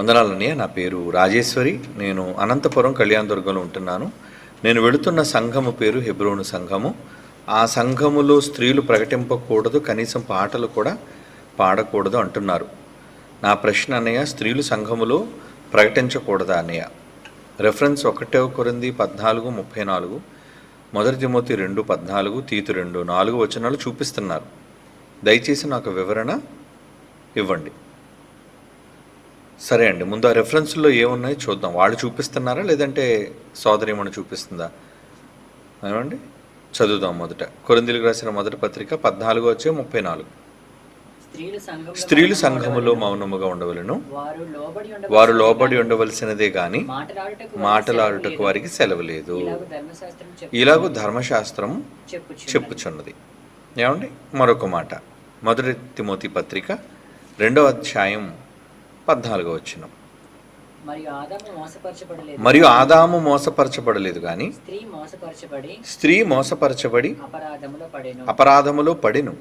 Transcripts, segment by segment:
వందనాలన్నయ్య నా పేరు రాజేశ్వరి. నేను అనంతపురం కళ్యాణదుర్గంలో ఉంటున్నాను. నేను వెళుతున్న సంఘము పేరు హెబ్రోను సంఘము. ఆ సంఘములో స్త్రీలు ప్రకటింపకూడదు కనీసం పాటలు కూడా పాడకూడదు అంటున్నారు. నా ప్రశ్న అన్నయ్య స్త్రీలు సంఘములో ప్రకటించకూడదా అన్నయ్య? రెఫరెన్స్ ఒకటే కొరింది పద్నాలుగు ముప్పై నాలుగు మొదటి తిమోతి రెండు పద్నాలుగు తీతు రెండు నాలుగు వచనాలు చూపిస్తున్నారు. దయచేసి నాకు వివరణ ఇవ్వండి. సరే అండి ముందు ఆ రెఫరెన్స్లో ఏమున్నాయో చూద్దాం. వాళ్ళు చూపిస్తున్నారా? లేదంటే సోదరి ఏమైనా చూపిస్తుందా? ఏమండి? చదువుదాం మొదట. కొరిందులకు రాసిన మొదటి పత్రిక పద్నాలుగు వచ్చే ముప్పై నాలుగు. స్త్రీలు సంఘములో. మౌనముగా ఉండవలను. వారు లోబడి ఉండవలసినదే గాని మాటలాడుటకు వారికి సెలవు లేదు. ఇలాగు ధర్మశాస్త్రం. చెప్పుచున్నది. ఏమండి? మరొక మాట. మొదటి తిమోతి పత్రిక రెండవ అధ్యాయం పద్నాలుగో వచ్చిన మరియు ఆదాము మోసపరచబడలేదు. మరియు ఆదాము మోసపరచబడలేదు కానీ స్త్రీ మోసపరచబడి స్త్రీ మోసపరచబడి అపరాధములో పడెను.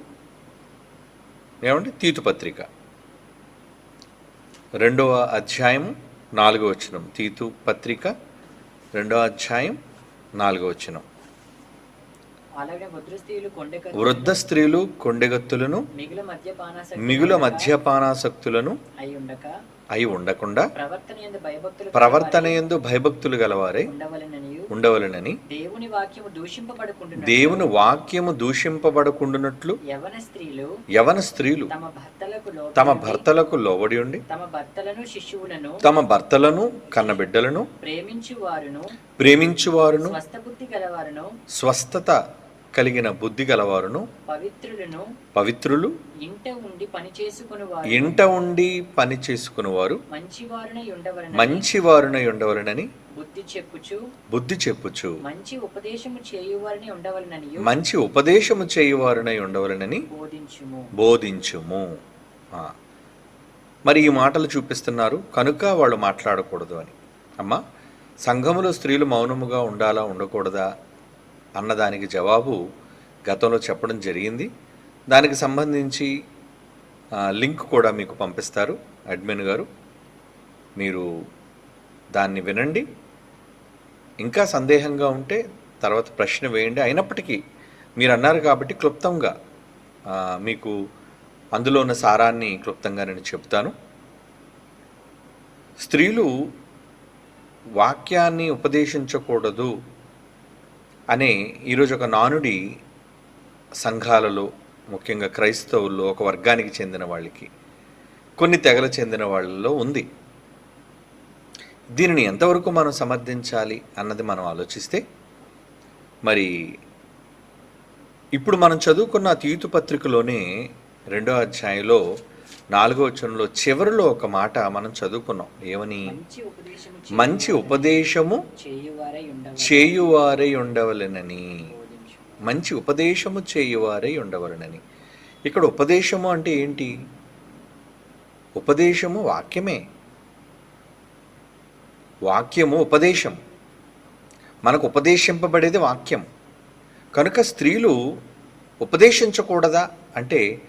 ఏమండి? తీతు పత్రిక. రెండవ అధ్యాయం నాలుగో వచనం. తీతు పత్రిక రెండవ అధ్యాయం నాలుగో వచనం. అలాగే వృద్ధ స్త్రీలు కొండెగత్తులను మిగుల మద్యపానాసక్తి మిగుల మద్యపానాసక్తులను అయి ఉండక అయి ఉండకుండా ప్రవర్తన ఎందు భయభక్తులు గలవారే ఉండవలనని దేవుని వాక్యము దూషింపబడకుండునట్లు యవన స్త్రీలు తమ భర్తలకు లోబడి తమ ఉండి, తమ భర్తలను శిశువులను తమ భర్తలను కన్నబిడ్డలను ప్రేమించు వారును ప్రేమించువారును స్వస్థత కలిగిన బుద్ధి గలవారును పవిత్రులను పవిత్రులు ఇంట ఉండి పని చేసుకుని వారు ఇంట ఉండి పని చేసుకునేవారు. మంచివారునై ఉండవలన మంచివారునై ఉండవలనని బుద్ధి చెప్పుచు బుద్ధి చెప్పుచు మంచి ఉపదేశము చేయువారిని ఉండవలనని మంచి ఉపదేశము చేయువారునై ఉండవలనని బోధించుము. బోధించుము. ఆ. మరి ఈ మాటలు చూపిస్తున్నారు. కనుక వాళ్ళు మాట్లాడకూడదు అని. అమ్మా సంఘములో స్త్రీలు మౌనముగా ఉండాలా ఉండకూడదా? అన్నదానికి జవాబు గతంలో చెప్పడం జరిగింది. దానికి సంబంధించి లింక్ కూడా మీకు పంపిస్తారు అడ్మిన్ గారు. మీరు దాన్ని వినండి. ఇంకా సందేహంగా ఉంటే తర్వాత ప్రశ్న వేయండి. అయినప్పటికీ మీరు అన్నారు కాబట్టి క్లుప్తంగా మీకు అందులో ఉన్న సారాన్ని క్లుప్తంగా నేను చెప్తాను. స్త్రీలు వాక్యాన్ని ఉపదేశించకూడదు అనే ఈరోజు ఒక నానుడి సంఘాలలో ముఖ్యంగా క్రైస్తవుల్లో ఒక వర్గానికి చెందిన వాళ్ళకి కొన్ని తెగల చెందిన వాళ్ళలో ఉంది. దీనిని ఎంతవరకు మనం సమర్థించాలి అన్నది మనం ఆలోచిస్తే మరి ఇప్పుడు మనం చదువుకున్న తీతు పత్రికలోనే రెండో అధ్యాయంలో నాలుగో వచనంలో చివరిలో ఒక మాట మనం చదువుకున్నాం. ఏమని? మంచి ఉపదేశము చేయువారై ఉండవలెను చేయువారై ఉండవలెనని. మంచి ఉపదేశము చేయువారై ఉండవలెనని. ఇక్కడ ఉపదేశము అంటే ఏంటి? ఉపదేశము వాక్యమే. వాక్యము ఉపదేశం. మనకు ఉపదేశింపబడేది వాక్యం. కనుక స్త్రీలు ఉపదేశించకూడదా? అంటే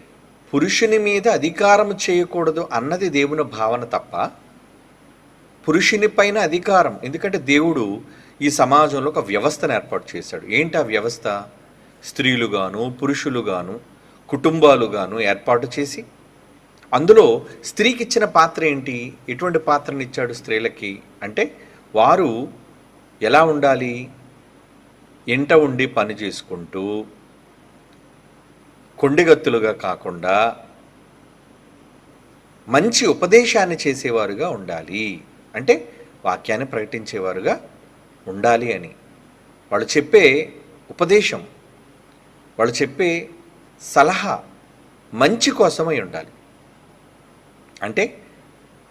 పురుషుని మీద అధికారం చేయకూడదు అన్నది దేవుని భావన తప్ప పురుషుని పైన అధికారం. ఎందుకంటే దేవుడు ఈ సమాజంలో ఒక వ్యవస్థను ఏర్పాటు చేశాడు. ఏంటి ఆ వ్యవస్థ? స్త్రీలుగాను పురుషులుగాను కుటుంబాలుగాను ఏర్పాటు చేసి అందులో స్త్రీకి ఇచ్చిన పాత్ర ఏంటి? ఎటువంటి పాత్రని ఇచ్చాడు స్త్రీలకి? అంటే వారు ఎలా ఉండాలి? ఎంట ఉండి పని చేసుకుంటూ కొండిగత్తులుగా కాకుండా మంచి ఉపదేశాన్ని చేసేవారుగా ఉండాలి. అంటే వాక్యాన్ని ప్రకటించేవారుగా ఉండాలి అని. వాళ్ళు చెప్పే ఉపదేశం వాళ్ళు చెప్పే సలహా మంచి కోసమై ఉండాలి. అంటే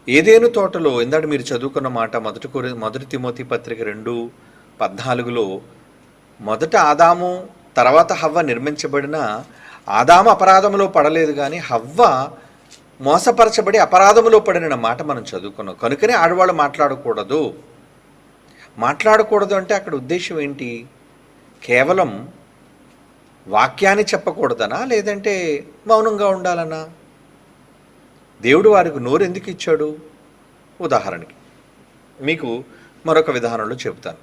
ఏదేను తోటలో ఇందాక మీరు చదువుకున్న మాట మొదటి కొరి మొదటి తిమోతి పత్రిక రెండు పద్నాలుగులో మొదట ఆదాము తర్వాత హవ్వ నిర్మించబడిన ఆదాము అపరాధములో పడలేదు కానీ హవ్వ మోసపరచబడి అపరాధములో పడిన మాట మనం చదువుకున్నాం. కనుకనే ఆడవాళ్ళు మాట్లాడకూడదు. మాట్లాడకూడదు అంటే అక్కడ ఉద్దేశం ఏంటి? కేవలం వాక్యాన్ని చెప్పకూడదనా? లేదంటే మౌనంగా ఉండాలనా? దేవుడు వారికి నోరు ఎందుకు ఇచ్చాడు? ఉదాహరణకి మీకు మరొక విధానంలో చెబుతాను.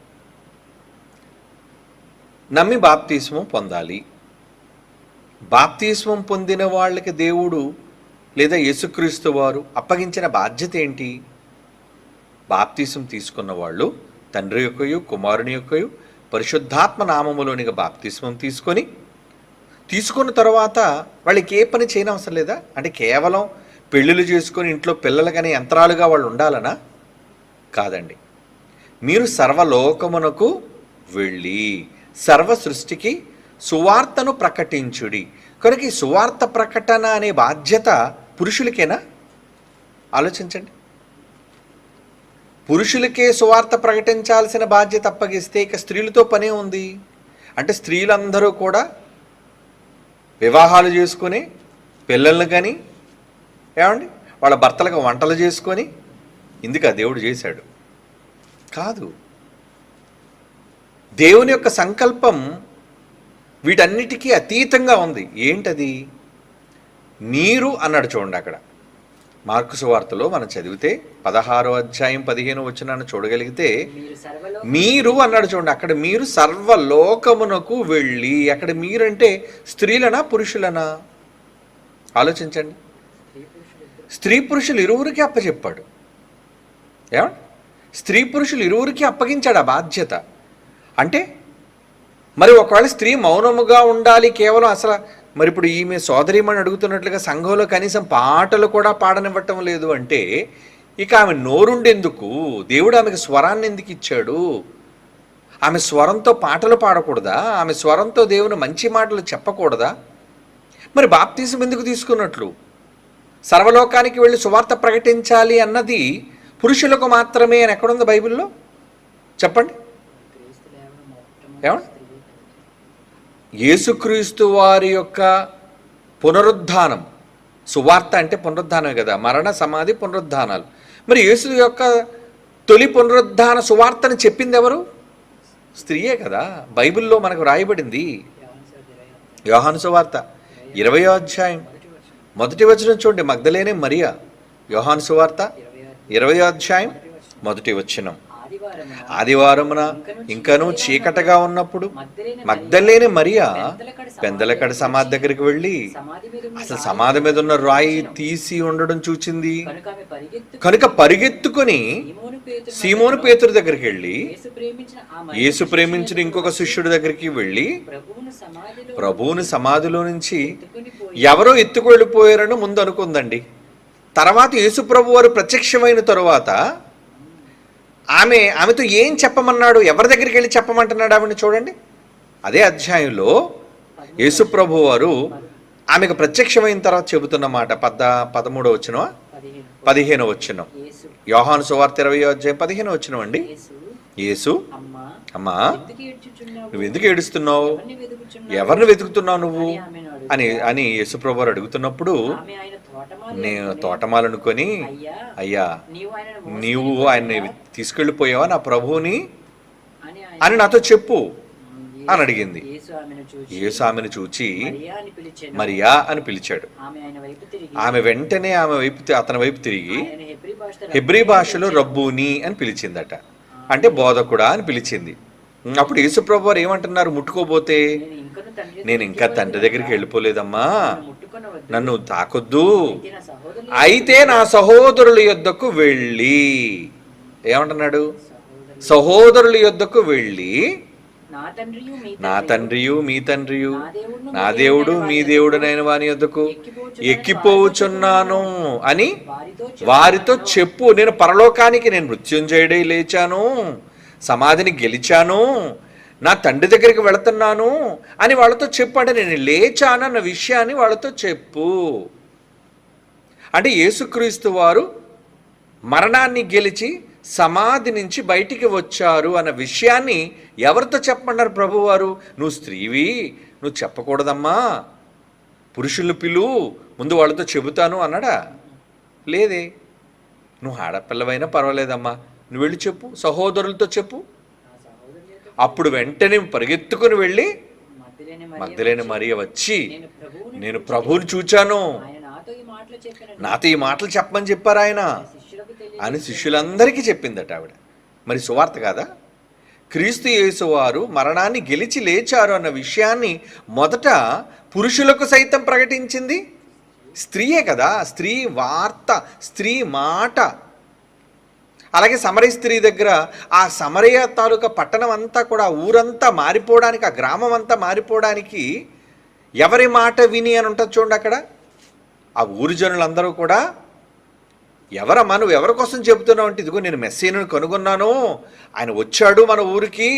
నమ్మి బాప్తీసము పొందాలి. బాప్తిస్మం పొందిన వాళ్ళకి దేవుడు లేదా యేసుక్రీస్తు వారు అప్పగించిన బాధ్యత ఏంటి? బాప్తీసం తీసుకున్న వాళ్ళు తండ్రి యొక్కయు కుమారుని యొక్కయు పరిశుద్ధాత్మ నామములోనిగా బాప్తిస్మం తీసుకొని తీసుకున్న తర్వాత వాళ్ళకి ఏ పని చేయనవసరం లేదా? అంటే కేవలం పెళ్ళిళ్ళు చేసుకొని ఇంట్లో పిల్లలకనే యంత్రాలుగా వాళ్ళు ఉండాలనా? కాదండి. మీరు సర్వలోకమునకు వెళ్ళి సర్వ సృష్టికి సువార్తను ప్రకటించుడి. కనుక ఈ సువార్త ప్రకటన అనే బాధ్యత పురుషులకేనా? ఆలోచించండి. పురుషులకే సువార్త ప్రకటించాల్సిన బాధ్యత అప్పగిస్తే ఇక స్త్రీలతో పనే ఉంది. అంటే స్త్రీలందరూ కూడా వివాహాలు చేసుకొని పిల్లల్ని కానీ ఏమండి? వాళ్ళ భర్తలకు వంటలు చేసుకొని ఇందుక దేవుడు చేశాడు. కాదు. దేవుని యొక్క సంకల్పం వీటన్నిటికీ అతీతంగా ఉంది. ఏంటది? మీరు అన్నాడు చూడండి అక్కడ. మార్కు సువార్తలో మనం చదివితే పదహారో అధ్యాయం పదిహేను వచ్చినాన్ని చూడగలిగితే మీరు అన్నాడు చూడండి అక్కడ మీరు సర్వలోకమునకు వెళ్ళి అక్కడ మీరంటే స్త్రీలనా పురుషులనా? ఆలోచించండి. స్త్రీ పురుషులు స్త్రీ పురుషులు ఇరువురికి అప్పచెప్పాడు. ఏమండి? స్త్రీ పురుషులు ఇరువురికి అప్పగించాడు ఆ బాధ్యత. అంటే మరి ఒకవేళ స్త్రీ మౌనముగా ఉండాలి కేవలం అసలు మరి ఇప్పుడు ఈమె సోదరిమని అడుగుతున్నట్లుగా సంఘంలో కనీసం పాటలు కూడా పాడనివ్వటం లేదు అంటే ఇక ఆమె నోరుండెందుకు? దేవుడు ఆమెకు స్వరాన్ని ఎందుకు ఇచ్చాడు? ఆమె స్వరంతో పాటలు పాడకూడదా? ఆమె స్వరంతో దేవుని మంచి మాటలు చెప్పకూడదా? మరి బాప్తీసం ఎందుకు తీసుకున్నట్లు? సర్వలోకానికి వెళ్ళి సువార్త ప్రకటించాలి అన్నది పురుషులకు మాత్రమే అని ఎక్కడుంది బైబిల్లో? చెప్పండి. ఏమండి? యేసుక్రీస్తు వారి యొక్క పునరుద్ధానం. సువార్త అంటే పునరుద్ధానమే కదా. మరణ సమాధి పునరుద్ధానాలు. మరి యేసు యొక్క తొలి పునరుద్ధాన సువార్తను చెప్పింది ఎవరు? స్త్రీయే కదా. బైబిల్లో మనకు రాయబడింది. యోహాను సువార్త ఇరవై ఇరవయో అధ్యాయం. మొదటి వచనం చూడండి. Magdalene Maria. యోహాను సువార్త ఇరవై ఇరవయో అధ్యాయం. మొదటి వచనం. ఆదివారమున ఇంకనూ చీకటగా ఉన్నప్పుడు మగ్ధలేని మరియా పెందలకడ సమాధి దగ్గరికి వెళ్ళి అసలు సమాధి మీద ఉన్న రాయి తీసి ఉండడం చూచింది. కనుక పరిగెత్తుకొని సీమోను పేతురు దగ్గరికి వెళ్ళి యేసు ప్రేమించిన ఇంకొక శిష్యుడి దగ్గరికి వెళ్ళి ప్రభువుని సమాధిలో నుంచి ఎవరో ఎత్తుకు ఎవరో ఎత్తుకెళ్ళిపోయారని ముందు అనుకుందండి. తర్వాత యేసు ప్రభు వారు ప్రత్యక్షమైన తరువాత ఆమె ఆమెతో ఏం చెప్పమన్నాడు? ఎవరి దగ్గరికి వెళ్ళి చెప్పమంటున్నాడు ఆవిడని చూడండి. అదే అధ్యాయంలో యేసుప్రభు వారు ఆమెకు ప్రత్యక్షమైన తర్వాత చెబుతున్న మాట పద్ద పదమూడో వచ్చిన పదిహేను వచ్చిన యోహాను సువార్త ఇరవై అధ్యాయం పదిహేను వచ్చిన అండి. యేసు అమ్మా నువ్వు ఎందుకు ఏడుస్తున్నావు? ఎవరిని వెతుకుతున్నావు నువ్వు? అని అని యేసుప్రభు వారు అడుగుతున్నప్పుడు నేను అనుకుని, తోటమాలనుకొని అయ్యా నీవు పోయావా? తీసుకెళ్ళిపోయావా నా ప్రభువుని? అని ఆయన నాతో చెప్పు అని అడిగింది. యేసు ఆమెను చూచి మరియా అని పిలిచాడు. ఆమె ఆయన వెంటనే ఆమె వైపు అతని వైపు తిరిగి ఆయన హెబ్రీ భాషలో రబ్బూని అని పిలిచిందట. అంటే బోధకుడా అని పిలిచింది. అప్పుడు యేసుప్రభు వారు ఏమంటున్నారు? ముట్టుకోబోతే నేను ఇంకా తండ్రి దగ్గరికి వెళ్ళిపోలేదమ్మా. నన్ను తాకొద్దు. అయితే నా సహోదరులు యొద్దకు వెళ్ళి. ఏమంటున్నాడు? సహోదరులు యొద్దకు వెళ్ళి. నా తండ్రియు మీ తండ్రియు. నా దేవుడు మీ వాని దేవుడనైన వాని యొద్దకు ఎక్కిపోవచ్చున్నాను అని వారితో. చెప్పు. నేను పరలోకానికి నేను మృత్యుంజయుడై లేచాను. సమాధిని గెలిచాను. నా తండ్రి దగ్గరికి వెళుతున్నాను అని వాళ్ళతో చెప్పాడు నేను లేచానన్న విషయాన్ని వాళ్ళతో చెప్పు. అంటే యేసుక్రీస్తు వారు మరణాన్ని గెలిచి సమాధి నుంచి బయటికి వచ్చారు అన్న విషయాన్ని ఎవరితో చెప్పమన్నారు ప్రభువారు నువ్వు స్త్రీవి నువ్వు చెప్పకూడదమ్మా. పురుషులు పిలు ముందు వాళ్ళతో చెబుతాను అన్నాడా? లేదే. నువ్వు ఆడపిల్లవైనా పర్వాలేదమ్మా. నువ్వు వెళ్ళి చెప్పు సహోదరులతో చెప్పు. అప్పుడు వెంటనే పరిగెత్తుకుని వెళ్ళి మగ్ధలేని మరియ వచ్చి నేను ప్రభువుని చూచాను. నాతో ఈ మాటలు చెప్పమని చెప్పారు ఆయన. అని శిష్యులందరికీ చెప్పిందట ఆవిడ. మరి సువార్త కాదా? క్రీస్తు యేసువారు మరణాన్ని గెలిచి లేచారు అన్న విషయాన్ని మొదట పురుషులకు సైతం ప్రకటించింది. స్త్రీయే కదా స్త్రీ వార్త స్త్రీ మాట. అలాగే సమరయ స్త్రీ దగ్గర ఆ సమరయ తాలూకా పట్టణం అంతా కూడా ఊరంతా మారిపోవడానికి ఆ గ్రామం అంతా మారిపోవడానికి ఎవరి మాట విని అని ఉంటుంది చూడండి అక్కడ. ఆ ఊరి జనులందరూ కూడా ఎవరమ్మా నువ్వు ఎవరి కోసం చెబుతున్నావు అంటే ఇదిగో నేను మెస్సీను కనుగొన్నాను ఆయన వచ్చాడు మన ఊరికి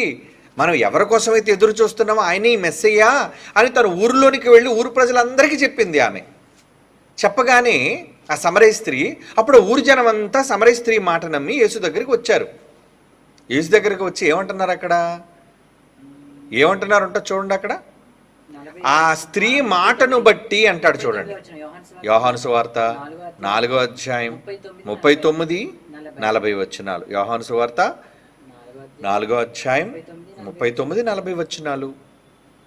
మనం ఎవరి కోసమైతే ఎదురు చూస్తున్నామో ఆయన ఈ మెస్సయ్యా అని తన ఊరిలోనికి వెళ్ళి ఊరు ప్రజలందరికీ చెప్పింది ఆమె. చెప్పగానే ఆ సమరయ స్త్రీ అప్పుడు ఊరి జనం అంతా సమరయ స్త్రీ మాట నమ్మి యేసు దగ్గరికి వచ్చారు. యేసు దగ్గరికి వచ్చి ఏమంటున్నారు అక్కడ? ఏమంటున్నారు ఉంటుంది చూడండి అక్కడ. ఆ స్త్రీ మాటను బట్టి అంటాడు చూడండి. వచ్చిన యోహాను సువార్త నాలుగో అధ్యాయం, ముప్పై తొమ్మిది, నలభై. వచ్చినాలు యోహాను సువార్త నాలుగో అధ్యాయం, ముప్పై తొమ్మిది, ముప్పై తొమ్మిది నలభై వచ్చినాలు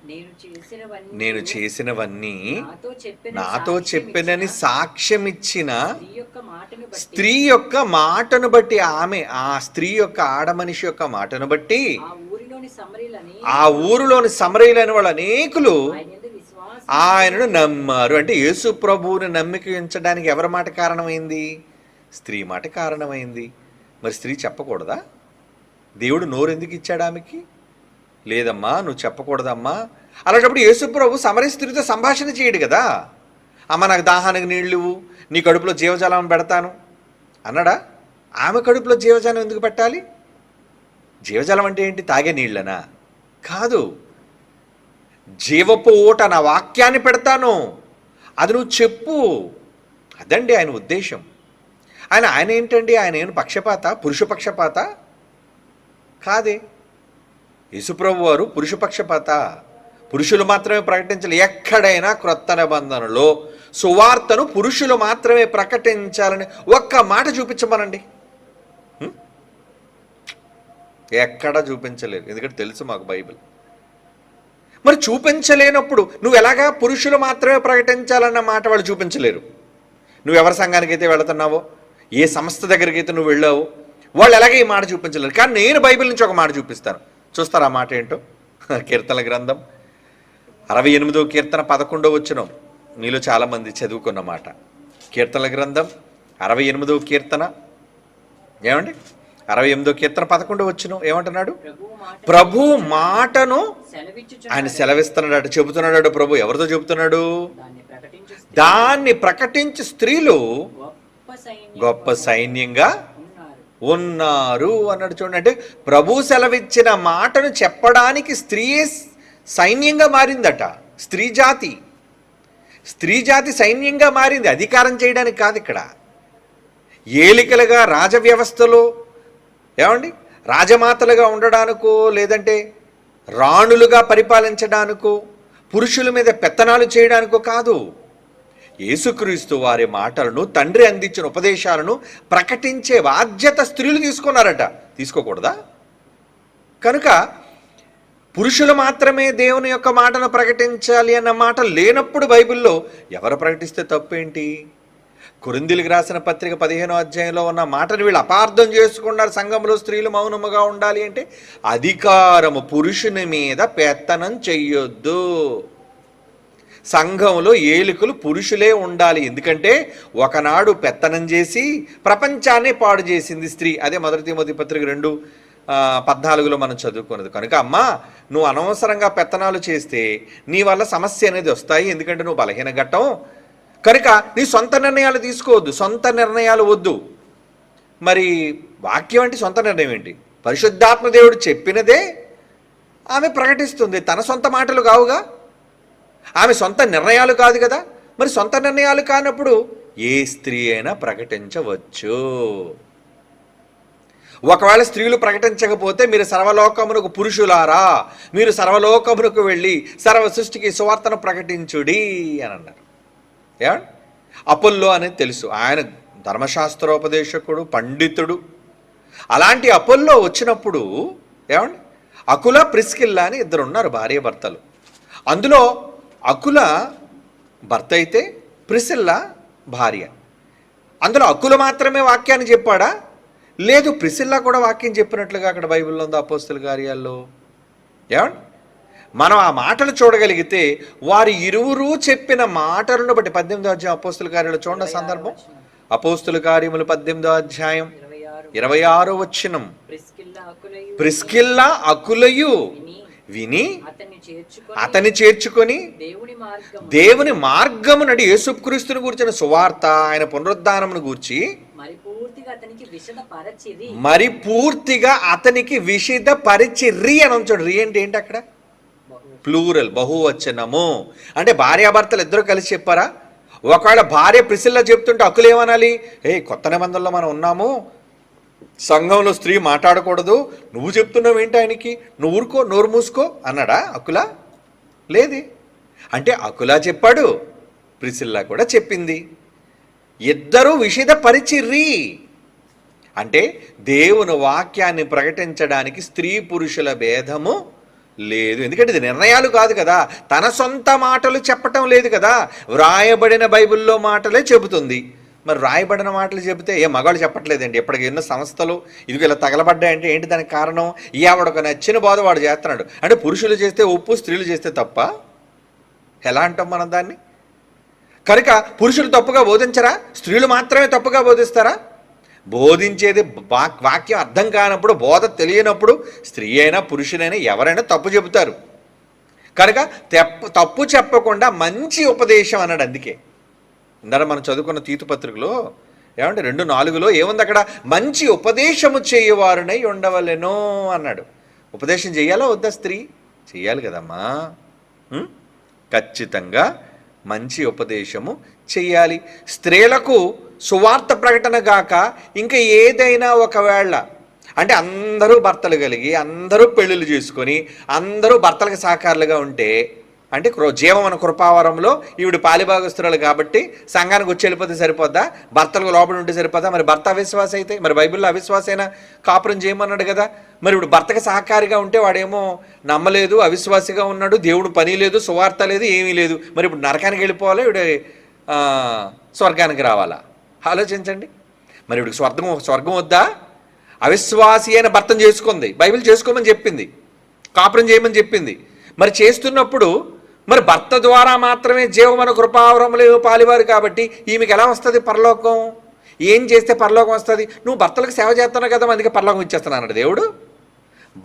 నేను చేసినవన్నీ నేను చేసినవన్నీ నాతో చెప్పిన నాతో సాక్ష్యం చెప్పినని సాక్ష్యం ఇచ్చిన స్త్రీ యొక్క మాటను బట్టి ఆమె ఆ స్త్రీ యొక్క ఆడమనిషి యొక్క మాటను బట్టి ఆ ఊరిలోని సమరీలని వాళ్ళు అనేకులు ఆయనను నమ్మారు. అంటే యేసు ప్రభువుని నమ్మిక ఉంచడానికి ఎవరి మాట కారణమైంది? స్త్రీ మాట కారణమైంది. మరి స్త్రీ చెప్పకూడదా? దేవుడు నోరు ఎందుకు ఇచ్చాడు ఆమెకి? లేదమ్మా నువ్వు చెప్పకూడదమ్మా. అలాంటప్పుడు యేసుప్రభు ప్రభు స్త్రీతో సంభాషణ చేయడు కదా. అమ్మ నాకు దాహానికి నీళ్ళు నీ కడుపులో జీవజాలం పెడతాను. అన్నాడా? ఆమె కడుపులో జీవజాలం ఎందుకు పెట్టాలి? జీవజలం అంటే ఏంటి? తాగే నీళ్ళనా? కాదు. జీవపు ఊట నా వాక్యాన్ని పెడతాను. అది నువ్వు చెప్పు. అదండి ఆయన ఉద్దేశం. ఆయన ఆయన ఏంటండి? ఆయన ఏం పక్షపాత పురుష పక్షపాత కాదే. యేసుప్రభు వారు పురుషపక్షపాత. పురుషులు మాత్రమే ప్రకటించాలి. ఎక్కడైనా క్రొత్త నిబంధనలో సువార్తను పురుషులు మాత్రమే ప్రకటించాలని ఒక్క మాట చూపించమనండి. ఎక్కడా చూపించలేదు. ఎందుకంటే తెలుసు మాకు బైబిల్. మరి చూపించలేనప్పుడు నువ్వు ఎలాగా పురుషులు మాత్రమే ప్రకటించాలన్న మాట వాళ్ళు చూపించలేరు. నువ్వు ఎవరి సంఘానికి అయితే వెళుతున్నావో ఏ సంస్థ దగ్గరికి అయితే నువ్వు వెళ్ళావో వాళ్ళు ఎలాగే ఈ మాట చూపించలేరు. కానీ నేను బైబిల్ నుంచి ఒక మాట చూపిస్తాను. చూస్తారా ఆ మాట ఏంటో? కీర్తన గ్రంథం. అరవై ఎనిమిదో కీర్తన పదకొండో వచ్చిన మీలో చాలామంది చదువుకున్న మాట. కీర్తన గ్రంథం అరవై ఎనిమిదో కీర్తన. ఏమండి? అరవై ఎనిమిదో కీర్తన పదకొండో వచ్చిన ఏమంటున్నాడు? ప్రభు మాటను. ఆయన సెలవిస్తున్నాడు చెబుతున్నాడు ప్రభు ఎవరితో చెబుతున్నాడు? దాన్ని ప్రకటించు స్త్రీలు గొప్ప సైన్యంగా ఉన్నారు అన్నాడు చూడండి. అంటే ప్రభు సెలవిచ్చిన మాటను చెప్పడానికి స్త్రీయే సైన్యంగా మారిందట. స్త్రీ జాతి. స్త్రీ జాతి సైన్యంగా మారింది. అధికారం చేయడానికి కాదు ఇక్కడ. ఏలికలుగా రాజ వ్యవస్థలో ఏమండి? రాజమాతలుగా ఉండడానికో లేదంటే రాణులుగా పరిపాలించడానికో పురుషుల మీద పెత్తనాలు చేయడానికో కాదు. యేసుక్రీస్తు వారి మాటలను తండ్రి అందించిన ఉపదేశాలను ప్రకటించే బాధ్యత స్త్రీలు తీసుకున్నారట. తీసుకోకూడదా? కనుక పురుషులు మాత్రమే దేవుని యొక్క మాటను ప్రకటించాలి అన్న మాట లేనప్పుడు బైబిల్లో ఎవరు ప్రకటిస్తే తప్పేంటి? కొరిందిలికి రాసిన పత్రిక పదిహేనో అధ్యాయంలో ఉన్న మాటను వీళ్ళు అపార్థం చేసుకున్నారు. సంఘంలో స్త్రీలు మౌనముగా ఉండాలి అంటే అధికారము పురుషుని మీద పెత్తనం చెయ్యొద్దు. సంఘంలో ఏలికలు పురుషులే ఉండాలి. ఎందుకంటే ఒకనాడు పెత్తనం చేసి ప్రపంచాన్ని పాడు చేసింది స్త్రీ. అదే మొదటి మొదటి పత్రిక రెండు పద్నాలుగులో మనం చదువుకున్నది. కనుక అమ్మా నువ్వు అనవసరంగా పెత్తనాలు చేస్తే నీ వల్ల సమస్య అనేది వస్తాయి. ఎందుకంటే నువ్వు బలహీన ఘట్టం. కనుక నీ సొంత నిర్ణయాలు తీసుకోవద్దు. సొంత నిర్ణయాలు వద్దు. మరి వాక్యం అంటే సొంత నిర్ణయం ఏంటి? పరిశుద్ధాత్మ దేవుడు చెప్పినదే ఆమె ప్రకటిస్తుంది. తన సొంత మాటలు కావుగా? ఆమె సొంత నిర్ణయాలు కాదు కదా. మరి సొంత నిర్ణయాలు కానప్పుడు ఏ స్త్రీ అయినా ప్రకటించవచ్చు. ఒకవేళ స్త్రీలు ప్రకటించకపోతే మీరు సర్వలోకమునకు పురుషులారా. మీరు సర్వలోకమునకు వెళ్ళి సర్వ సృష్టికి సువార్తను ప్రకటించుడి అని అన్నారు. ఏ అపోల్లో అనేది తెలుసు. ఆయన ధర్మశాస్త్రోపదేశకుడు పండితుడు. అలాంటి అపోల్లో వచ్చినప్పుడు ఏమండి? అకుల ప్రిస్కిల్లా అని ఇద్దరు ఉన్నారు భార్య భర్తలు అందులో అకుల భర్త అయితే ప్రిసిల్ల భార్య. అందులో హక్కులు మాత్రమే వాక్యాన్ని చెప్పాడా? లేదు ప్రిసిల్లా కూడా వాక్యం చెప్పినట్లుగా అక్కడ బైబిల్లో ఉంది అపోస్తుల కార్యాల్లో. ఏమండి? మనం ఆ మాటలు చూడగలిగితే వారి ఇరువురు చెప్పిన మాటలను బట్టి పద్దెనిమిదో అధ్యాయం అపోస్తుల కార్యాలు చూడండి సందర్భం. అపోస్తుల కార్యములు పద్దెనిమిదో అధ్యాయం ఇరవై ఆరు వచ్చినం ప్రిస్కిల్లా అకులయు. విని అతన్ని చేర్చుకొని దేవుని మార్గం దేవుని మార్గము నడి యేసుక్రీస్తుని గురించిన సువార్త ఆయన పునరుద్ధానమును గూర్చి మరి పూర్తిగా అతనికి విషద పరిచిర్రి అని ఉంచాడు. రి అంటే ఏంటి అక్కడ? ప్లూరల్ బహువచనము. అంటే భార్యాభర్తలు ఇద్దరు కలిసి చెప్పారా? ఒకవేళ భార్య ప్రిసిల్లా చెప్తుంటే హక్కులు ఏమనాలి? ఏ కొత్త నిబంధనలో మనం ఉన్నాము. సంఘంలో స్త్రీ మాట్లాడకూడదు. నువ్వు చెప్తున్నావు ఏంటి ఆయనకి? నువ్వు ఊరుకో నోరు మూసుకో అన్నాడా అకులా? లేదే. అంటే అకులా చెప్పాడు ప్రిసిల్లా కూడా చెప్పింది. ఇద్దరూ విషిద పరిచిర్రి. అంటే దేవుని వాక్యాన్ని ప్రకటించడానికి స్త్రీ పురుషుల భేదము లేదు. ఎందుకంటే ఇది నిర్ణయాలు కాదు కదా. తన సొంత మాటలు చెప్పటం లేదు కదా. వ్రాయబడిన బైబిల్లో మాటలే చెబుతుంది. మరి రాయబడిన మాటలు చెబితే ఏ మగాళ్ళు చెప్పట్లేదండి. ఇప్పటికి ఎన్నో సంస్థలు ఇదిగో ఇలా తగలబడ్డాయంటే ఏంటి దానికి కారణం? ఈ ఆవిడకు నచ్చిన బోధ వాడు చేస్తున్నాడు. అంటే పురుషులు చేస్తే ఉప్పు స్త్రీలు చేస్తే తప్ప? ఎలా అంటాం మనం దాన్ని? కనుక పురుషులు తప్పుగా బోధించరా? స్త్రీలు మాత్రమే తప్పుగా బోధిస్తారా? బోధించేది వాక్- వాక్యం అర్థం కానప్పుడు బోధ తెలియనప్పుడు స్త్రీ అయినా పురుషులైనా ఎవరైనా తప్పు చెబుతారు. కనుక తెప్ప తప్పు చెప్పకుండా మంచి ఉపదేశం అన్నాడు అందుకే. ఇందాక మనం చదువుకున్న తీతు పత్రికలో ఏమంటే రెండు నాలుగులో ఏముంది అక్కడ? మంచి ఉపదేశము చేయవారునై ఉండవలెనో అన్నాడు. ఉపదేశం చేయాలా వద్దా స్త్రీ? చేయాలి కదమ్మా. ఖచ్చితంగా మంచి ఉపదేశము చెయ్యాలి స్త్రీలకు సువార్త ప్రకటన గాక ఇంకా ఏదైనా ఒకవేళ అంటే అందరూ భర్తలు కలిగి అందరూ పెళ్ళిళ్ళు చేసుకొని అందరూ భర్తలకు సహకారులుగా ఉంటే అంటే కృ- జీవమన కృపావరంలో ఈవిడ పాలిభాగస్తురాలు కాబట్టి సంఘానికి వచ్చి వెళ్ళిపోతే సరిపోద్దా? భర్తలకు లోపల ఉంటే సరిపోద్దా? మరి భర్త అవిశ్వాస అయితే మరి బైబిల్లో అవిశ్వాసైనా కాపురం చేయమన్నాడు కదా? మరి ఇప్పుడు భర్తకి సహకారిగా ఉంటే వాడేమో నమ్మలేదు అవిశ్వాసిగా ఉన్నాడు దేవుడు పని లేదు సువార్త లేదు ఏమీ లేదు. మరి ఇప్పుడు నరకానికి వెళ్ళిపోవాలి? ఇవిడ స్వర్గానికి రావాలా? ఆలోచించండి. మరి ఇప్పుడు స్వర్గం స్వర్గం వద్దా? అవిశ్వాసి అయిన భర్తం చేసుకుంది. బైబిల్ చేసుకోమని చెప్పింది. కాపురం చేయమని చెప్పింది. మరి చేస్తున్నప్పుడు మరి భర్త ద్వారా మాత్రమే జీవమన కృపావరములు పాలివారు కాబట్టి ఈమెకి ఎలా వస్తుంది పరలోకం? ఏం చేస్తే పరలోకం వస్తుంది? నువ్వు భర్తలకు సేవ చేస్తున్నావు కదా అందుకే పరలోకం ఇచ్చేస్తున్నాడు దేవుడు.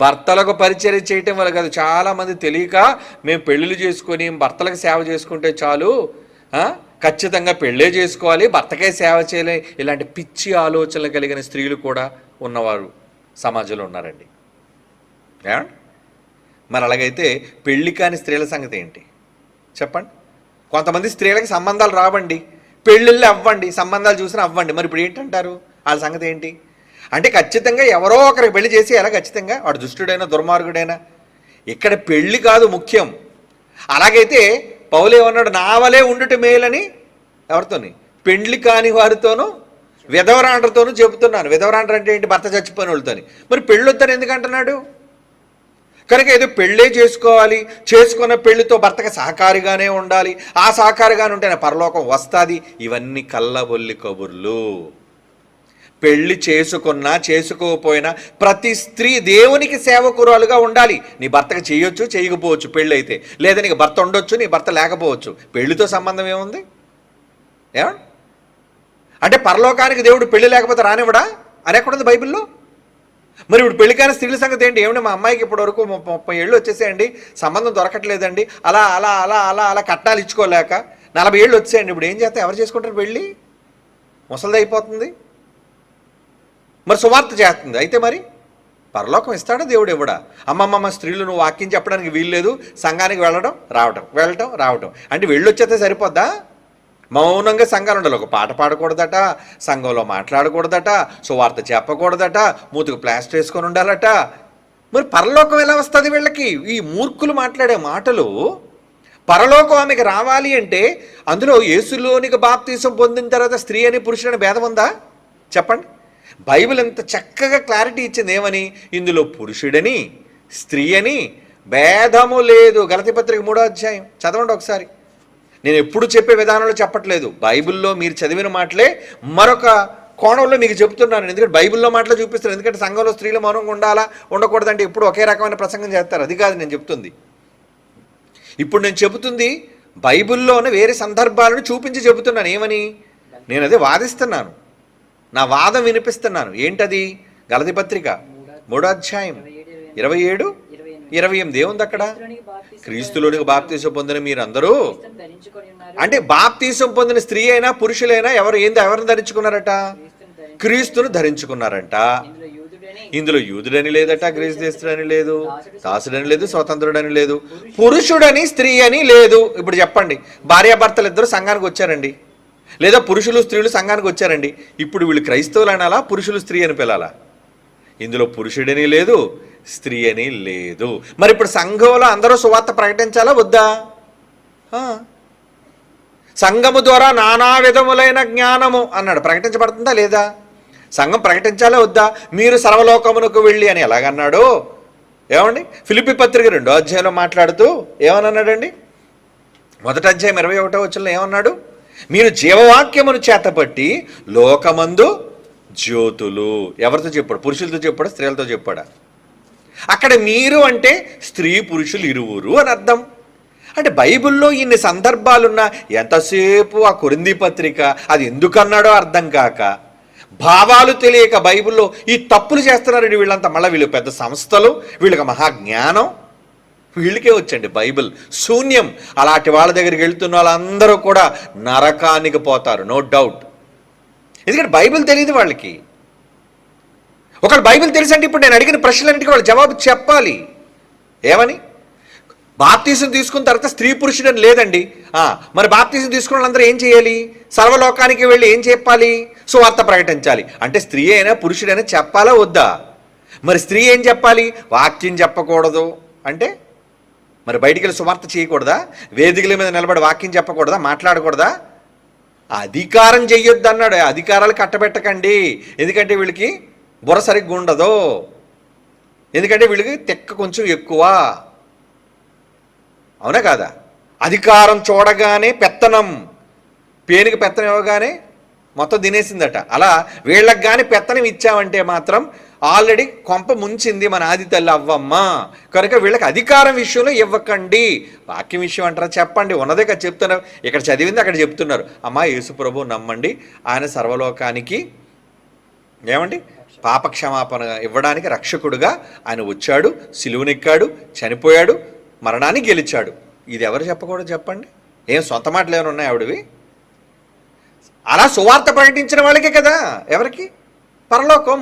భర్తలకు పరిచయం చేయటం వల్ల కాదు చాలామంది తెలియక మేము పెళ్ళిళ్ళు చేసుకొని భర్తలకు సేవ చేసుకుంటే చాలు ఖచ్చితంగా పెళ్ళే చేసుకోవాలి భర్తకే సేవ చేయలే ఇలాంటి పిచ్చి ఆలోచనలు కలిగిన స్త్రీలు కూడా ఉన్నవారు సమాజంలో ఉన్నారండి. ఏమండి? మరి అలాగైతే పెళ్ళి కాని స్త్రీల సంగతి ఏంటి? చెప్పండి. కొంతమంది స్త్రీలకి సంబంధాలు రావండి. పెళ్ళిళ్ళు అవ్వండి సంబంధాలు చూసినా అవ్వండి. మరి ఇప్పుడు ఏంటంటారు? వాళ్ళ సంగతి ఏంటి? అంటే ఖచ్చితంగా ఎవరో ఒకరికి పెళ్ళి చేసి ఎలా ఖచ్చితంగా. వాడు దుష్టుడైనా దుర్మార్గుడైనా. ఇక్కడ పెళ్ళి కాదు ముఖ్యం. అలాగైతే పౌలే ఉన్నాడు నావలే ఉండుట మేలని ఎవరితోని? పెండ్లి కాని వారితోనూ విధవరాండ్రతోనూ చెబుతున్నాను. విధవరాండ్ర అంటే ఏంటి? భర్త చచ్చిపోయిన వాళ్ళతోని. మరి పెళ్ళొద్దని ఎందుకంటున్నాడు కనుక ఏదో పెళ్ళే చేసుకోవాలి చేసుకున్న పెళ్ళితో భర్తకి సహకారిగానే ఉండాలి ఆ సహకారిగానే ఉంటేనే పరలోకం వస్తుంది ఇవన్నీ కల్లబొల్లి కబుర్లు. పెళ్ళి చేసుకున్నా చేసుకోకపోయినా ప్రతి స్త్రీ దేవునికి సేవకురాలుగా ఉండాలి. నీ భర్తకి చేయొచ్చు చేయకపోవచ్చు పెళ్ళి అయితే లేదా నీకు భర్త ఉండొచ్చు నీ భర్త లేకపోవచ్చు. పెళ్ళితో సంబంధం ఏముంది? ఏమండి? అంటే పరలోకానికి దేవుడు పెళ్ళి లేకపోతే రానివ్వడా? అని ఎక్కడుంది బైబిల్లో? మరి ఇప్పుడు పెళ్ళికాని స్త్రీల సంగతి ఏంటి? ఏమండి? మా అమ్మాయికి ఇప్పటి వరకు ముప్పై ఏళ్ళు వచ్చేసేయండి. సంబంధం దొరకట్లేదండి. అలా అలా అలా అలా అలా కట్టాలు ఇచ్చుకోలేక నలభై ఏళ్ళు వచ్చేయండి. ఇప్పుడు ఏం చేస్తే? ఎవరు చేసుకుంటారు పెళ్ళి? ముసలిది అయిపోతుంది. మరి సువార్త చేస్తుంది. అయితే మరి పరలోకం ఇస్తాడా దేవుడు ఇవ్వడా? అమ్మమ్మమ్మ స్త్రీలు నువ్వు వాక్యం చెప్పడానికి వీల్లేదు. సంఘానికి వెళ్ళడం రావటం వెళ్ళటం రావటం. అంటే వెళ్ళొచ్చేస్తే సరిపోద్దా? మౌనంగా సంఘాలు ఉండాలి. ఒక పాట పాడకూడదట సంఘంలో మాట్లాడకూడదట సువార్త చెప్పకూడదట మూతికి ప్లాస్టర్ వేసుకొని ఉండాలట. మరి పరలోకం ఎలా వస్తుంది వీళ్ళకి? ఈ మూర్ఖులు మాట్లాడే మాటలు పరలోకం ఆమెకి రావాలి అంటే అందులో యేసులోనికి బాప్తీసం పొందిన తర్వాత స్త్రీ అని పురుషుడని భేదం ఉందా? చెప్పండి. బైబిల్ ఎంత చక్కగా క్లారిటీ ఇచ్చింది ఏమని? ఇందులో పురుషుడని స్త్రీ అని భేదము లేదు. గలతి పత్రిక మూడో అధ్యాయం. చదవండి ఒకసారి. నేను ఎప్పుడు చెప్పే విధానంలో చెప్పట్లేదు. బైబిల్లో మీరు చదివిన మాటలే మరొక కోణంలో మీకు చెప్తున్నాను ఎందుకంటే బైబిల్లో మాటలు చూపిస్తారు. ఎందుకంటే సంఘంలో స్త్రీలు మౌనంగా ఉండాలా ఉండకూడదంటే ఎప్పుడు ఒకే రకమైన ప్రసంగం చేస్తారు. అది కాదు నేను చెప్తుంది ఇప్పుడు నేను చెబుతుంది బైబిల్లోనే వేరే సందర్భాలను చూపించి చెబుతున్నాను. ఏమని? నేను అదే వాదిస్తున్నాను. నా వాదం వినిపిస్తున్నాను. ఏంటది? గలది పత్రిక. మూడాధ్యాయం ఇరవై ఏడు? ఇరవై ఎనిమిది ఏముంది అక్కడ? క్రీస్తులోనికి బాప్తీసం పొందిన మీరందరూ? అంటే బాప్తీసం పొందిన స్త్రీ అయినా పురుషులైనా ఎవరు ఏంది? ఎవరిని ధరించుకున్నారట? క్రీస్తును ధరించుకున్నారంట. ఇందులో యూదుడని ఇందులో యూదుడని లేదట గ్రీస్ దేశుడని లేదు దాసుడని లేదు స్వతంత్రుడని లేదు పురుషుడని స్త్రీ అని లేదు. ఇప్పుడు చెప్పండి భార్యాభర్తలు ఇద్దరు సంఘానికి వచ్చారండి? లేదా పురుషులు స్త్రీలు సంఘానికి వచ్చారండి? ఇప్పుడు వీళ్ళు క్రైస్తవులు అనాలా పురుషులు స్త్రీ అని పిలాలా? ఇందులో పురుషుడని లేదు స్త్రీ అని లేదు. మరి ఇప్పుడు సంఘంలో అందరూ సువార్త ప్రకటించాలా వద్దా? సంఘము ద్వారా నానా విధములైన జ్ఞానము అన్నాడు. ప్రకటించబడుతుందా లేదా? సంఘం ప్రకటించాలా వద్దా? మీరు సర్వలోకమునకు వెళ్ళి అని ఎలాగన్నాడు? ఏమండి? ఫిలిపి పత్రిక రెండో అధ్యాయంలో మాట్లాడుతూ ఏమన్నాడండి మొదటి అధ్యాయం ఇరవై ఒకటో వచ్చిన ఏమన్నాడు? మీరు జీవవాక్యమును చేతపట్టి లోకమందు జ్యోతులు. ఎవరితో చెప్పాడు? పురుషులతో చెప్పాడు? స్త్రీలతో చెప్పాడా? అక్కడ మీరు అంటే స్త్రీ పురుషులు ఇరువురు అని అర్థం. అంటే బైబిల్లో ఇన్ని సందర్భాలున్నా ఎంతసేపు ఆ కొరింది పత్రిక అది ఎందుకన్నాడో అర్థం కాక. భావాలు తెలియక బైబిల్లో ఈ తప్పులు చేస్తున్నారండి వీళ్ళంతా. మళ్ళీ వీళ్ళు పెద్ద సంస్థలు వీళ్ళకి మహాజ్ఞానం. వీళ్ళకే వచ్చండి బైబిల్. శూన్యం. అలాంటి వాళ్ళ దగ్గరికి వెళ్తున్న వాళ్ళందరూ కూడా నరకానికి పోతారు నో డౌట్. ఎందుకంటే బైబిల్ తెలియదు వాళ్ళకి. ఒకళ్ళు బైబిల్ తెలుసంటే ఇప్పుడు నేను అడిగిన ప్రశ్నలన్నిటికీ వాళ్ళు జవాబు చెప్పాలి. ఏమని? బాప్తీసం తీసుకున్న తర్వాత స్త్రీ పురుషుడని లేదండి. మరి బాప్తీసం తీసుకున్న వాళ్ళందరూ ఏం చేయాలి? సర్వలోకానికి వెళ్ళి ఏం చెప్పాలి? సువార్త ప్రకటించాలి. అంటే స్త్రీ అయినా పురుషుడైనా చెప్పాలా వద్దా? మరి స్త్రీ ఏం చెప్పాలి? వాక్యం చెప్పకూడదు. అంటే మరి బయటికి వెళ్ళి సువార్త చేయకూడదా? వేదికల మీద నిలబడి వాక్యం చెప్పకూడదా? మాట్లాడకూడదా? అధికారం చెయ్యొద్దు అన్నాడు అధికారాలు కట్టబెట్టకండి. ఎందుకంటే వీళ్ళకి బుర్ర సరిగ్గా ఉండదు. ఎందుకంటే వీళ్ళకి తెక్క కొంచెం ఎక్కువ. అవునా కాదా? అధికారం చూడగానే పెత్తనం. పేనుకి పెత్తనం ఇవ్వగానే మొత్తం తినేసిందట. అలా వీళ్ళకి కానీ పెత్తనం ఇచ్చామంటే మాత్రం ఆల్రెడీ కొంప ముంచింది మన ఆది తల్లి అవ్వమ్మ. కనుక వీళ్ళకి అధికారం విషయంలో ఇవ్వకండి. వాక్యం విషయం అంటారా? చెప్పండి. ఉన్నదే కదా చెప్తున్నారు. ఇక్కడ చదివింది అక్కడ చెప్తున్నారు. అమ్మా యేసుప్రభు నమ్మండి. ఆయన సర్వలోకానికి ఏమండి? పాపక్షమాపణ ఇవ్వడానికి రక్షకుడుగా ఆయన వచ్చాడు సిలువనెక్కాడు చనిపోయాడు మరణాన్ని గెలిచాడు. ఇది ఎవరు చెప్పకూడదు చెప్పండి? ఏం సొంత మాటలు ఏమైనా ఉన్నాయి ఆవిడవి? అలా సువార్త ప్రకటించిన వాళ్ళకే కదా ఎవరికి? పరలోకం.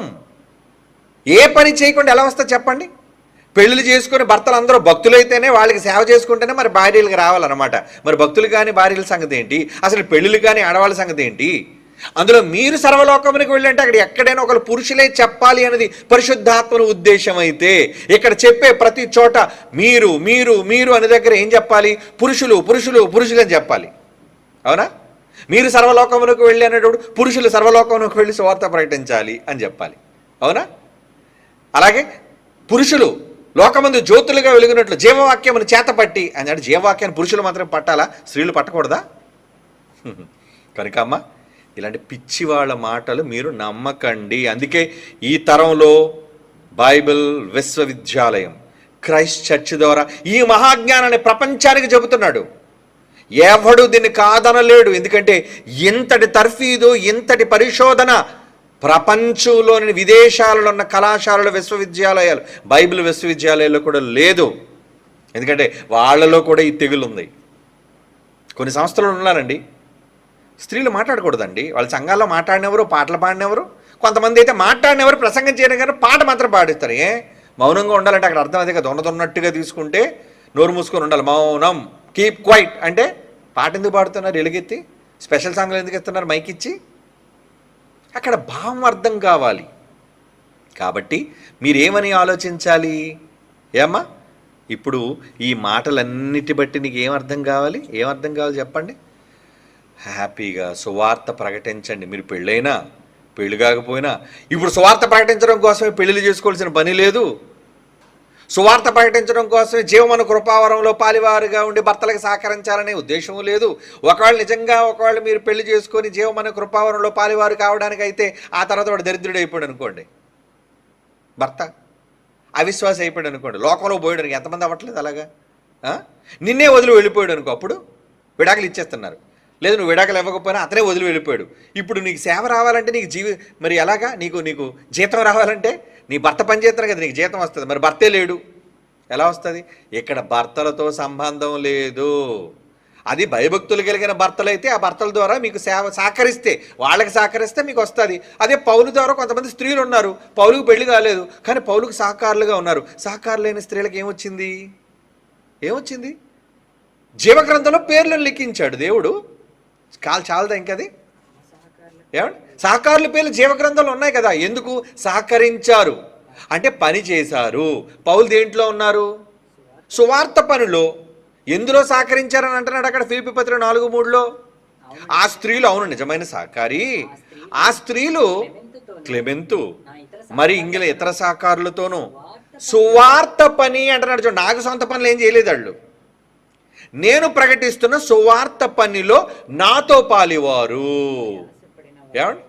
ఏ పని చేయకుండా ఎలా వస్తా చెప్పండి? పెళ్ళిళ్ళు చేసుకుని భర్తలు అందరూ భక్తులైతేనే వాళ్ళకి సేవ చేసుకుంటేనే మరి భార్యలకు రావాలన్నమాట. మరి భక్తులు కానీ భార్యల సంగతి ఏంటి? అసలు పెళ్ళిళ్ళు కానీ ఆడవాళ్ళ సంగతి ఏంటి? అందులో మీరు సర్వలోకమునికి వెళ్ళంటే అక్కడ ఎక్కడైనా ఒకరు పురుషులే చెప్పాలి అనేది పరిశుద్ధాత్మను ఉద్దేశం అయితే ఇక్కడ చెప్పే ప్రతి చోట మీరు మీరు మీరు అనే దగ్గర ఏం చెప్పాలి? పురుషులు పురుషులు పురుషులు అని చెప్పాలి. అవునా? మీరు సర్వలోకమునకు వెళ్ళి అనేటప్పుడు పురుషులు సర్వలోకమునకు వెళ్ళి సువార్త ప్రకటించాలి అని చెప్పాలి. అవునా? అలాగే పురుషులు లోకమందు జ్యోతులుగా వెలుగునట్లు జీవవాక్యమును చేతపట్టి అని అంటే జీవవాక్యాన్ని పురుషులు మాత్రం పట్టాలా? స్త్రీలు పట్టకూడదా? కనుక అమ్మ ఇలాంటి పిచ్చి వాళ్ళ మాటలు మీరు నమ్మకండి. అందుకే ఈ తరంలో బైబిల్ విశ్వవిద్యాలయం క్రైస్ట్ చర్చ్ ద్వారా ఈ మహాజ్ఞానాన్ని ప్రపంచానికి చెబుతున్నాడు. ఎవడు దీన్ని కాదనలేడు. ఎందుకంటే ఇంతటి తర్ఫీదు ఇంతటి పరిశోధన ప్రపంచంలోని విదేశాలలో ఉన్న కళాశాలలు విశ్వవిద్యాలయాలు బైబిల్ విశ్వవిద్యాలయాల్లో కూడా లేదు. ఎందుకంటే వాళ్ళలో కూడా ఈ తెగులు ఉంది కొన్ని సంస్థలు ఉన్నారండి. స్త్రీలు మాట్లాడకూడదండి. వాళ్ళ సంఘాల్లో మాట్లాడినెవరు పాటలు పాడినెవరు? కొంతమంది అయితే మాట్లాడినెవరు ప్రసంగం చేయడం కానీ పాట మాత్రం పాడిస్తారు. ఏ? మౌనంగా ఉండాలంటే అక్కడ అర్థం అదే కదా ఉన్నట్టుగా తీసుకుంటే నోరు మూసుకొని ఉండాలి. మౌనం కీప్ క్వైట్ అంటే పాట ఎందుకు పాడుతున్నారు? ఎలుగెత్తి? స్పెషల్ సాంగ్లు ఎందుకు ఇస్తున్నారు మైక్ ఇచ్చి? అక్కడ భావం అర్థం కావాలి. కాబట్టి మీరేమని ఆలోచించాలి? ఏమ్మా ఇప్పుడు ఈ మాటలన్నిటి బట్టి నీకు ఏం అర్థం కావాలి? ఏం అర్థం కావాలి చెప్పండి. హ్యాపీగా సువార్త ప్రకటించండి. మీరు పెళ్ళైనా పెళ్ళి కాకపోయినా ఇప్పుడు సువార్త ప్రకటించడం కోసమే పెళ్ళిళ్ళు చేసుకోవాల్సిన పని లేదు. సువార్త ప్రకటించడం కోసమే జీవమన కృపావరంలో పాలివారుగా ఉండి భర్తలకు సహకరించాలనే ఉద్దేశం లేదు. ఒకవేళ నిజంగా ఒకవేళ మీరు పెళ్ళి చేసుకొని జీవమన కృపావరంలో పాలివారు కావడానికి అయితే ఆ తర్వాత వాడు దరిద్రుడు అయిపోయాడు అనుకోండి. భర్త అవిశ్వాసం అయిపోయాడు అనుకోండి. లోకంలో పోయాడు ఎంతమంది అవ్వట్లేదు అలాగా? నిన్నే వదిలి వెళ్ళిపోయాడు అనుకో అప్పుడు విడాకులు ఇచ్చేస్తున్నారు. లేదు నువ్వు విడాకులు ఇవ్వకపోయినా అతనే వదిలి వెళ్ళిపోయాడు. ఇప్పుడు నీకు సేవ రావాలంటే నీకు జీవి మరి ఎలాగా? నీకు నీకు జీతం రావాలంటే నీ భర్త పనిచేస్తాను కదా నీకు జీతం వస్తుంది. మరి భర్తే లేడు. ఎలా వస్తుంది? ఇక్కడ భర్తలతో సంబంధం లేదు. అది భయభక్తులు కలిగిన భర్తలైతే ఆ భర్తల ద్వారా మీకు సేవ సహకరిస్తే వాళ్ళకి సహకరిస్తే మీకు వస్తుంది. అదే పౌలు ద్వారా కొంతమంది స్త్రీలు ఉన్నారు. పౌలుకు పెళ్ళి కాలేదు కానీ పౌలుకు సహకారులుగా ఉన్నారు. సహకారులు లేని స్త్రీలకు ఏమొచ్చింది? ఏమొచ్చింది? జీవగ్రంథంలో పేర్లను లిఖించాడు దేవుడు. కాలు చాలదా ఇంకది? అది ఏమండి? సహకారుల పేర్లు జీవగ్రంథాలు ఉన్నాయి కదా ఎందుకు? సహకరించారు. అంటే పని చేశారు. పౌలు దేంట్లో ఉన్నారు? సువార్త పనిలో. ఎందులో సహకరించారని అంటున్నాడు అక్కడ ఫిలిపి పత్రిక నాలుగు మూడులో? ఆ స్త్రీలు అవును నిజమైన సహకారి. ఆ స్త్రీలు క్లెమెంతు. మరి ఇంగిల ఇతర సహకారులతోనూ. సువార్త పని అంటున్నాడు చూడండి నాకు సొంత పనులు ఏం చేయలేదు వాళ్ళు. నేను ప్రకటిస్తున్న సువార్త పనిలో నాతో పాలివారు. ఏమండి?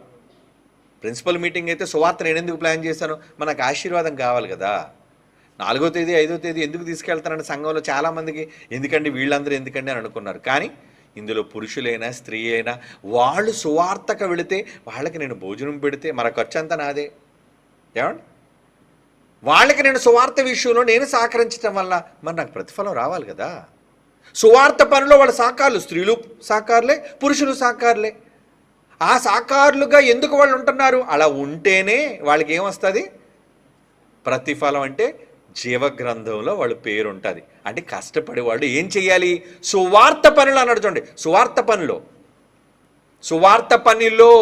ప్రిన్సిపల్ మీటింగ్ అయితే సువార్త నేను ఎందుకు ప్లాన్ చేశాను? మనకు ఆశీర్వాదం కావాలి కదా. నాలుగో తేదీ ఐదో తేదీ ఎందుకు తీసుకెళ్తానని సంఘంలో చాలామందికి ఎందుకండి వీళ్ళందరూ ఎందుకండి అని అనుకున్నారు. కానీ ఇందులో పురుషులైనా స్త్రీ అయినా వాళ్ళు సువార్తకు వెళితే వాళ్ళకి నేను భోజనం పెడితే మన ఖర్చు అంతా నాదే. ఏమండి? వాళ్ళకి నేను సువార్త విషయంలో నేను సహకరించడం వల్ల మరి నాకు ప్రతిఫలం రావాలి కదా. సువార్త పనిలో వాళ్ళ సహకారులు స్త్రీలు సహకారులే పురుషులు సహకారులే ఆ సహకారులుగా ఎందుకు వాళ్ళు ఉంటున్నారు? అలా ఉంటేనే వాళ్ళకి ఏమొస్తుంది ప్రతిఫలం అంటే జీవగ్రంథంలో వాళ్ళ పేరు ఉంటుంది అంటే కష్టపడే వాళ్ళు ఏం చేయాలి సువార్త పనులు అన్నాడు చూడండి. సువార్త పనిలో. సువార్త పనిలో.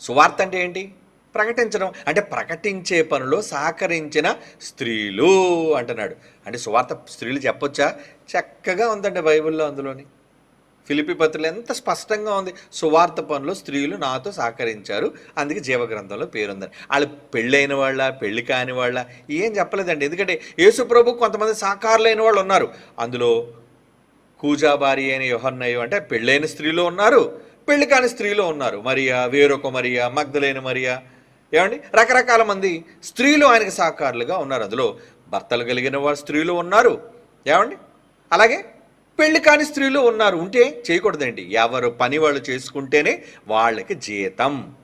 సువార్త అంటే ఏంటి? ప్రకటించడం. అంటే ప్రకటించే పనిలో సహకరించిన స్త్రీలు అంటున్నాడు. అంటే సువార్త స్త్రీలు చెప్పొచ్చా? చక్కగా ఉందండి బైబిల్లో అందులోని. ఫిలిపి పత్రులు ఎంత స్పష్టంగా ఉంది. సువార్త పనులు స్త్రీలు నాతో సహకరించారు. అందుకే జీవగ్రంథంలో పేరుందని. వాళ్ళు పెళ్ళైన వాళ్ళ పెళ్ళి కాని వాళ్ళ ఏం చెప్పలేదండి. ఎందుకంటే యేసు ప్రభు కొంతమంది సహకారులైన వాళ్ళు ఉన్నారు. అందులో కూజాబారి అయిన యోహన్నయ్య అంటే పెళ్ళైన స్త్రీలు ఉన్నారు. పెళ్ళి కాని స్త్రీలు ఉన్నారు. మరియా వేరొక మరియా మగ్ధులైన మరియా ఏమండి? రకరకాల మంది స్త్రీలు ఆయనకు సహకారులుగా ఉన్నారు. అందులో భర్తలు కలిగిన వారు స్త్రీలు ఉన్నారు. ఏమండి? అలాగే పెళ్ళి కాని స్త్రీలు ఉన్నారు. ఉంటే చేయకూడదండి. ఎవరు పని వాళ్ళు చేసుకుంటేనే వాళ్ళకి జీతం.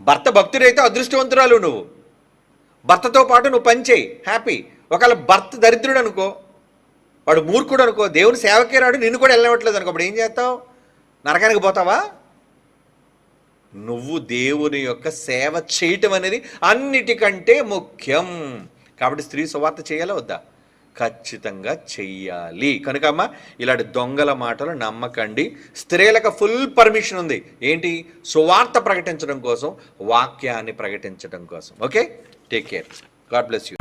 భర్త భక్తుడైతే అదృష్టవంతురాలు నువ్వు. భర్తతో పాటు నువ్వు పని చేయి. హ్యాపీ. ఒకవేళ భర్త దరిద్రుడు అనుకో వాడు మూర్ఖుడు అనుకో దేవుని సేవకే రాడు నిన్ను కూడా వెళ్ళవట్లేదు అనుకో అప్పుడు ఏం చేస్తావు? నరకానికి పోతావా? నువ్వు దేవుని యొక్క సేవ చేయటం అనేది అన్నిటికంటే ముఖ్యం. కాబట్టి స్త్రీ సువార్త చేయాలా వద్దా? ఖచ్చితంగా చెయ్యాలి. కనుక అమ్మ ఇలాంటి దొంగల మాటలు నమ్మకండి. స్త్రీలకు ఫుల్ పర్మిషన్ ఉంది. ఏంటి? సువార్త ప్రకటించడం కోసం వాక్యాన్ని ప్రకటించడం కోసం. Okay? Take care. God bless you.